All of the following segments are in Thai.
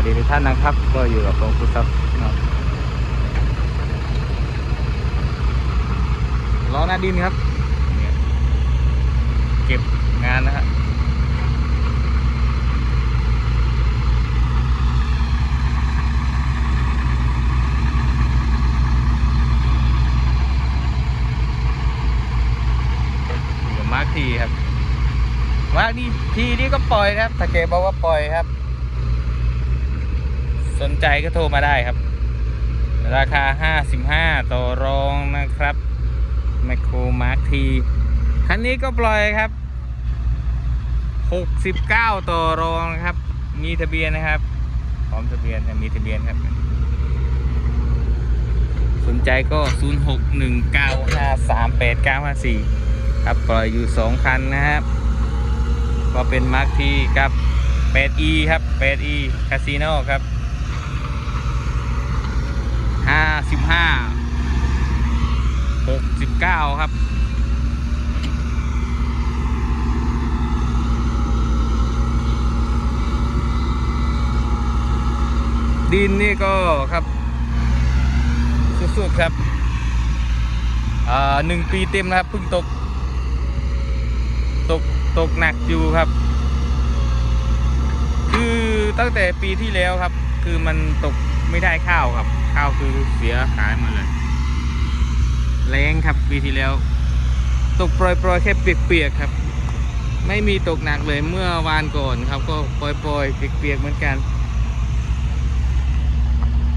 วัสดีทุกท่านนะครับ ก็อยู่กับผมคุณซับรับล้อหน้าดินครับ เก็บงานนะฮะอยู่กับมาร์คทีครับมาร์คดีทีนี่ก็ปล่อยนะครับถ้าเกบอกว่าปล่อยครับ สนใจก็โทรมาได้ครับ ราคา 55 ต่อรองนะครับไมโครมาร์คทีคันนี้ก็ปล่อยครับ 69 ต่อรองครับ มีทะเบียนนะครับ พร้อมทะเบียนมีทะเบียนครับ สนใจก็ 0619538954 ครับ ปล่อยอยู่ 2 คันนะครับ ก็เป็นมาร์คทีกับ 8E ครับ 8E คาสิโนครับ ห้า สิบห้าหกสิบเก้าครับดินนี่ก็ครับ สุดๆครับอ่าหนึ่งปีเต็มนะครับเพิ่งตก ตกตกหนักอยู่ครับ คือตั้งแต่ปีที่แล้วครับ คือมันตกไม่ได้ข้าวครับ ข้าวคือเสียหายหมดเลยแรงครับปีที่แล้ว ตกโปรยโปรยๆแค่เปียกๆครับ ไม่มีตกหนักเลยเมื่อวานก่อนครับ ก็โปรยโปรยๆเปียกๆเหมือนกัน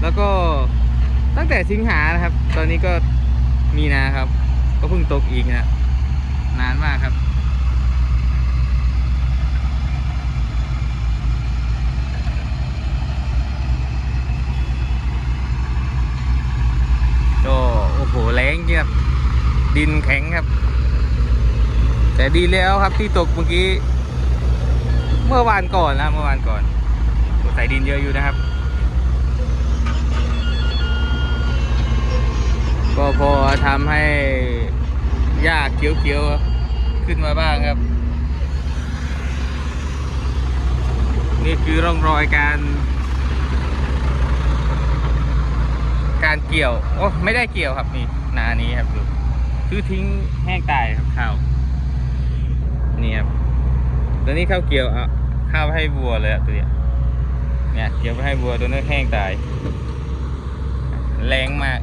แล้วก็ตั้งแต่สิงหานะครับ ตอนนี้ก็มีนาครับ ก็เพิ่งตกอีกนะนานมากครับ ก็โอ้โหแร งจริงครับ ดินแข็งครับ แต่ดีแล้วครับที่ตกเมื่อกี้ เมื่อวานก่อนนะเมื่อวานก่อนใส่ดินเยอะอยู่นะครับ ก็พอทำให้หญ้าเขียวๆ ขึ้นมาบ้างครับ นี่คือร่องรอยการ การเกี่ยว โอ้ไม่ได้เกี่ยวครับนี่ นานี้ครับดูคือทิ้งแห้งตายครับข้าวนี่ครับตัวนี้ข้าวเกี่ยวอะข้าวให้วัวเลยอะตัวเนี้ยเนี่ยเกี่ยวไปให้วัวตัวนี้นแห้งตาย แรงมาก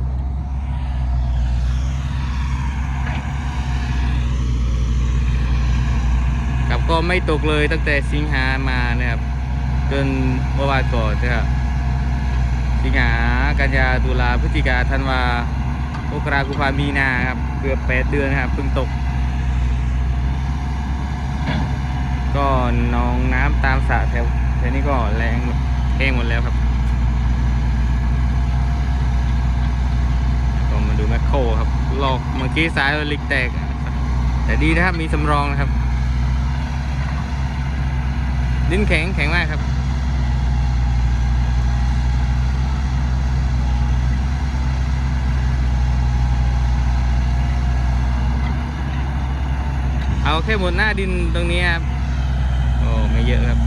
ครับก็ไม่ตกเลยตั้งแต่สิงหามานะครับจนเมื่อวานก่อนนะครับสิงหากันยาตุลาพฤศจิกาธันวา มกรากุมภามีนาครับเกือบแปดเดือนครับเพิ่งตก ก็นองน้ำตามสระแถวแถวนี้ก็แรงหมดแห้งหมดแล้วครับก็มาดูแมคโครครับลอกเมื่อกี้สายลิกแตก แต่ดีนะครับมีสำรองนะครับ ดินแข็งแข็งมากครับ เอาแค่หมดหน้าดินตรงนี้ครับโอ้ไม่เยอะครับ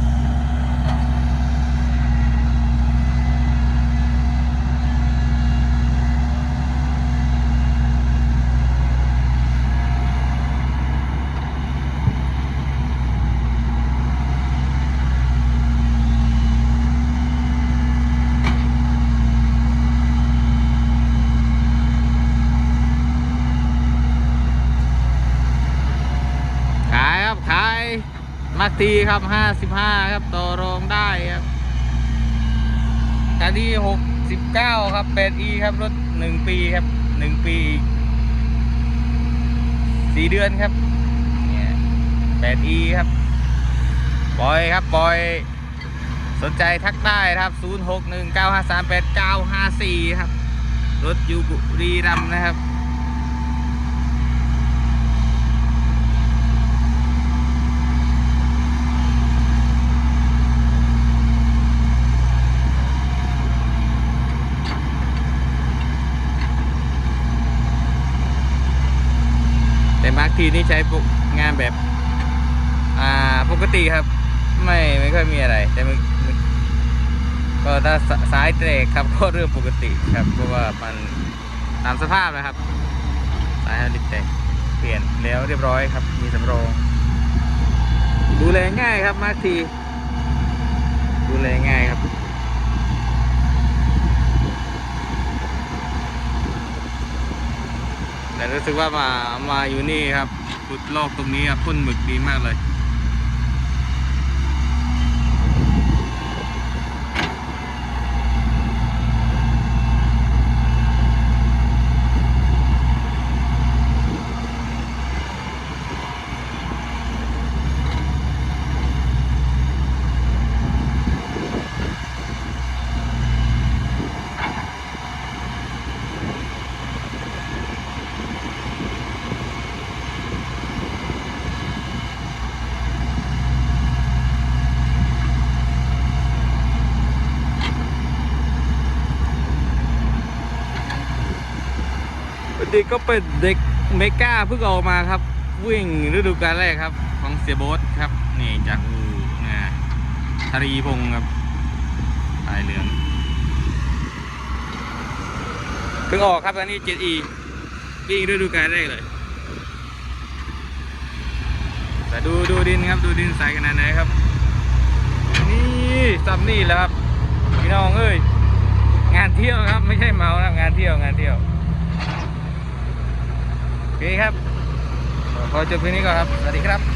ขายครับ ขาย มักทีครับห้าสิบห้าครับต่อรองได้ครับคันที่หกสิบเก้าครับแปดอีครับรถหนึ่งปีครับหนึ่งปีสี่เดือนครับเนี่ยแปดอีครับบอยครับบอยสนใจทักได้ครับ 0 6 1 9 5 3 8 9 5 4 ครับ รถอยูบุรีรัมย์นะครับ แต่มาร์คทีนี่ใช้พวกงานแบบ อ่าปกติครับ ไม่ไม่ค่อยมีอะไร แต่มันมันก็ถ้าสายเตรกครับก็เรื่องปกติครับเพราะว่ามันตามสภาพนะครับสายฮาริเตกเปลี่ยนแล้วเรียบร้อยครับ มีสำรอง ดูแลง่ายครับมาร์คที ดูแลง่ายครับ แต่ รู้สึกว่ามามาอยู่นี่ครับขุดลอกตรงนี้ครับพ่นหมึกดีมากเลย ปกติก็เป็นเด็กเมกาเพิ่งออกมาครับ วิ่งฤดูกาลแรกครับ ของเสียโบ๊ทครับ นี่จากอูนะทารีพงศ์ครับสายเหลืองเพิ่งออกครับอันนี้ 7E วิ่งฤดูกาลแรกเลย แต่ดูดูดินครับดูดินใสขนาดไหนครับ นี่ซัมนี่แล้วครับพี่น้องเอ้ยงานเที่ยวครับไม่ใช่เมานะงานเที่ยวงานเที่ยว โอเคครับ ขอจบเพียงนี้ก่อนครับ สวัสดีครับ